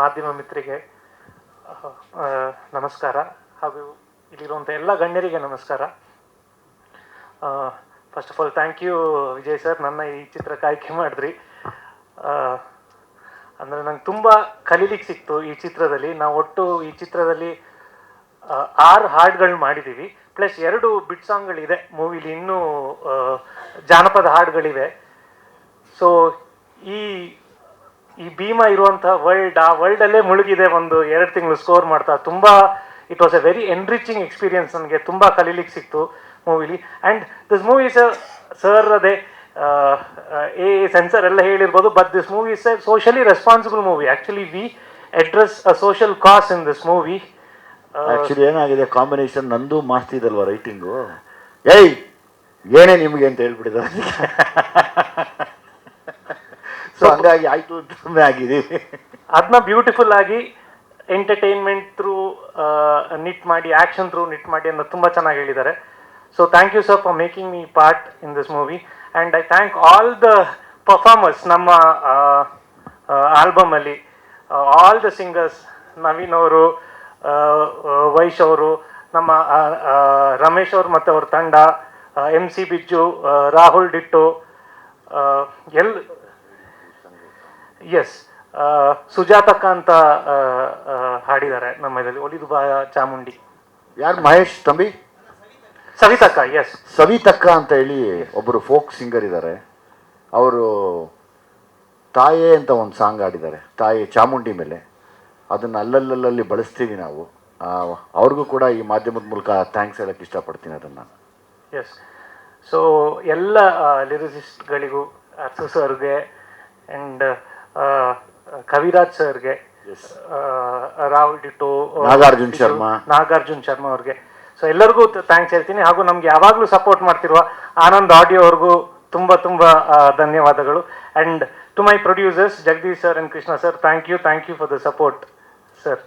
ಮಾಧ್ಯಮ ಮಿತ್ರಿಗೆ ನಮಸ್ಕಾರ. ಹಾಗೂ ಇಲ್ಲಿರುವಂಥ ಎಲ್ಲ ಗಣ್ಯರಿಗೆ ನಮಸ್ಕಾರ. First of all thank you Vijay sir ನನ್ನ ಈ ಚಿತ್ರಕ್ಕೆ ಆಯ್ಕೆ ಮಾಡಿದ್ರಿ. ಅಂದರೆ ನಂಗೆ ತುಂಬ ಕಲೀಲಿಕ್ಕೆ ಸಿಕ್ತು ಈ ಚಿತ್ರದಲ್ಲಿ. ನಾವು ಒಟ್ಟು ಈ ಚಿತ್ರದಲ್ಲಿ ಆರು ಹಾಡುಗಳು ಮಾಡಿದ್ದೀವಿ ಪ್ಲಸ್ ಎರಡು ಬಿಟ್ ಸಾಂಗ್ಗಳಿದೆ ಮೂವಿಲಿ ಇನ್ನೂ ಜಾನಪದ ಹಾಡುಗಳಿವೆ ಸೊ ಈ ಈ ಭೀಮಾ ಇರುವಂತಹ ವರ್ಲ್ಡ್ ಆ ವರ್ಲ್ಡ್ ಅಲ್ಲೇ ಮುಳುಗಿದೆ ಒಂದು ಎರಡು ತಿಂಗಳು ಸ್ಕೋರ್ ಮಾಡ್ತಾ, ತುಂಬಾ it was a very enriching experience ನನಗೆ, ತುಂಬಾ ಕಲೀಲಿಕ್ಕೆ ಸಿಕ್ತು ಮೂವಿಲಿ ಆ್ಯಂಡ್ ದಿಸ್ ಮೂವಿ ಸರ್ ಅದೇ ಎ ಸೆನ್ಸರ್ ಎಲ್ಲ ಹೇಳಿರ್ಬೋದು but this movie is a socially responsible movie actually we address a social cause in this movie actually ಏನಾಗಿದೆ ಕಾಂಬಿನೇಷನ್ ನಂದು Masti ಇದಲ್ವಾ writing ಏಯ್, ಏನೇ ನಿಮಗೆ ಅಂತ ಹೇಳ್ಬಿಟ್ಟಿದ್ದಾರೆ. ಹಂಗಾಗಿ ಆಯ್ತು ಸುಮ್ಮನೆ ಆಗಿದ್ದೀವಿ ಅದನ್ನ ಬ್ಯೂಟಿಫುಲ್ ಆಗಿ ಎಂಟರ್ಟೈನ್ಮೆಂಟ್ ಥ್ರೂ ನಿಟ್ ಮಾಡಿ ಆಕ್ಷನ್ ಥ್ರೂ ನಿಟ್ ಮಾಡಿ ಅನ್ನೋ ತುಂಬ ಚೆನ್ನಾಗಿ ಹೇಳಿದ್ದಾರೆ so thank you sir for making me part in this movie and I thank all the performers ನಮ್ಮ ಆಲ್ಬಮಲ್ಲಿ ಆಲ್ ದ ಸಿಂಗರ್ಸ್ ನವೀನ್ ಅವರು ವೈಶ್ ಅವರು, ನಮ್ಮ ರಮೇಶ್ ಅವರು ಮತ್ತು ಅವ್ರ ತಂಡ M C Bijju Rahul Dittu L S ಸುಜಾತಕ್ಕ ಅಂತ ಹಾಡಿದ್ದಾರೆ ನಮ್ಮ ಇದರಲ್ಲಿ ಒಲಿದು ಬಾ ಚಾಮುಂಡಿ. ಯಾರು? ಮಹೇಶ್ ತಂಬಿ? ಸವಿತಕ್ಕ ಎಸ್ ಸವಿತಕ್ಕ ಅಂತ ಹೇಳಿ ಒಬ್ಬರು ಫೋಕ್ ಸಿಂಗರ್ ಇದ್ದಾರೆ ಅವರು ತಾಯೇ ಅಂತ ಒಂದು ಸಾಂಗ್ ಆಡಿದ್ದಾರೆ ತಾಯಿ ಚಾಮುಂಡಿ ಮೇಲೆ. ಅದನ್ನು ಅಲ್ಲಲ್ಲಲ್ಲಿ ಬಳಸ್ತೀವಿ ನಾವು. ಅವ್ರಿಗೂ ಕೂಡ ಈ ಮಾಧ್ಯಮದ ಮೂಲಕ ಥ್ಯಾಂಕ್ಸ್ ಹೇಳಕ್ಕೆ ಇಷ್ಟಪಡ್ತೀನಿ ಅದನ್ನು. ಎಸ್ ಸೊ ಎಲ್ಲ ಲಿರಿಸಿಸ್ಟ್ಗಳಿಗೂ ಅರ್ಸು ಸರ್ಗೆ ಆ್ಯಂಡ್ ಕವಿರಾಜ್ ಸರ್ಗೆ ರಾಹುಲ್ ಡಿಟೋ ನಾಗಾರ್ಜುನ್ ಶರ್ಮಾ. ನಾಗಾರ್ಜುನ್ ಶರ್ಮಾ ಅವ್ರಿಗೆ. ಸೊ ಎಲ್ಲರಿಗೂ ಥ್ಯಾಂಕ್ಸ್ ಹೇಳ್ತೀನಿ. ಹಾಗೂ ನಮ್ಗೆ ಯಾವಾಗಲೂ ಸಪೋರ್ಟ್ ಮಾಡ್ತಿರುವ ಆನಂದ್ ಆಡಿಯೋ ಅವ್ರಿಗೂ ತುಂಬ ತುಂಬ ಧನ್ಯವಾದಗಳು. And to my producers Jagadish sir and Krishna sir thank you thank you for the support sir